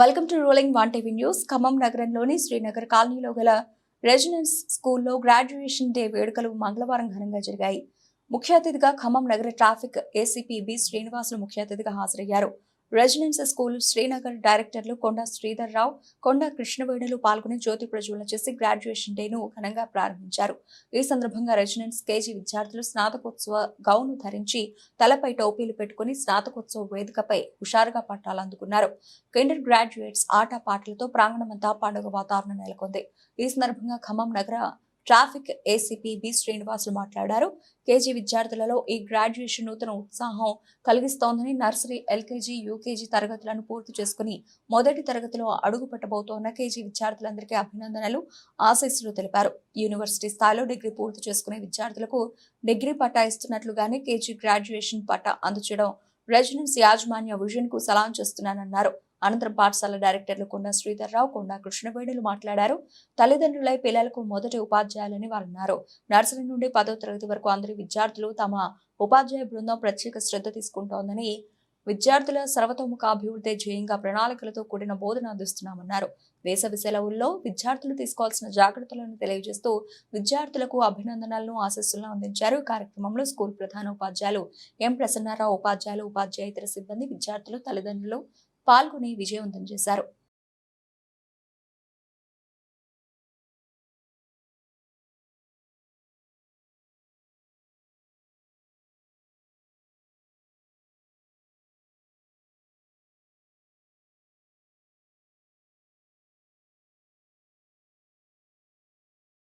Welcome to rolling one TV news. Khammam నగరంలోని శ్రీనగర్ కాలనీలో గల రెసిడెన్స్ స్కూల్లో గ్రాడ్యుయేషన్ డే వేడుకలు మంగళవారం ఘనంగా జరిగాయి. ముఖ్య అతిథిగా ఖమ్మం నగర ట్రాఫిక్ ఏసీపీ బి శ్రీనివాసులు ముఖ్య అతిథిగా హాజరయ్యారు. రెసిడెన్స్ స్కూల్ శ్రీనగర్ డైరెక్టర్లు కొండ శ్రీధర్ రావు కొండ కృష్ణవేణులు పాల్గొని జ్యోతి ప్రజ్వలన చేసి గ్రాడ్యుయేషన్ డేను ఘనంగా ప్రారంభించారు. ఈ సందర్భంగా రెసిడెన్స్ కేజీ విద్యార్థులు స్నాతకోత్సవ గౌను ధరించి తలపై టోపీలు పెట్టుకుని స్నాతకోత్సవ వేదికపై హుషారుగా పట్టాలు అందుకున్నారు. కిండర్ గ్రాడ్యుయేట్స్ ఆట పాటలతో ప్రాంగణమంతా పండుగ వాతావరణం నెలకొంది. ఈ సందర్భంగా ఖమ్మం నగర ట్రాఫిక్ ఏసీపీ బి శ్రీనివాసులు మాట్లాడారు. కేజీ విద్యార్థులలో ఈ గ్రాడ్యుయేషన్ నూతన ఉత్సాహం కలిగిస్తోందని నర్సరీ ఎల్కేజీ యూకేజీ తరగతులను పూర్తి చేసుకుని మొదటి తరగతిలో అడుగు పెట్టబోతోన్న కేజీ విద్యార్థులందరికీ అభినందనలు ఆశీస్సులు తెలిపారు. యూనివర్సిటీ స్థాయిలో డిగ్రీ పూర్తి చేసుకునే విద్యార్థులకు డిగ్రీ పట్టా ఇస్తున్నట్లుగానే కేజీ గ్రాడ్యుయేషన్ పట్టా అందచేయడం రెసిడెన్స్ యాజమాన్య విజన్కు సలాం చేస్తున్నానన్నారు. అనంతరం పాఠశాల డైరెక్టర్లు కొండ శ్రీధర్రావు కొండ కృష్ణవేణులు మాట్లాడారు. తల్లిదండ్రులై పిల్లలకు మొదటి ఉపాధ్యాయులని వారు అన్నారు నర్సరీ నుండి పదో తరగతి వరకు అందరి విద్యార్థులు తమ ఉపాధ్యాయ బృందం ప్రత్యేక శ్రద్ధ తీసుకుంటోందని విద్యార్థుల సర్వతోముఖ అభివృద్ధి ధ్యేయంగా ప్రణాళికలతో కూడిన బోధన అందిస్తున్నామన్నారు. వేసవి సెలవుల్లో విద్యార్థులు తీసుకోవాల్సిన జాగ్రత్తలను తెలియజేస్తూ విద్యార్థులకు అభినందనలను ఆశస్సులను అందించారు. కార్యక్రమంలో స్కూల్ ప్రధాన ఉపాధ్యాయులు ఎం ప్రసన్నారావు ఉపాధ్యాయులు ఉపాధ్యాయేతర సిబ్బంది విద్యార్థులు తల్లిదండ్రులు పాల్గొని విజయవంతం చేశారు.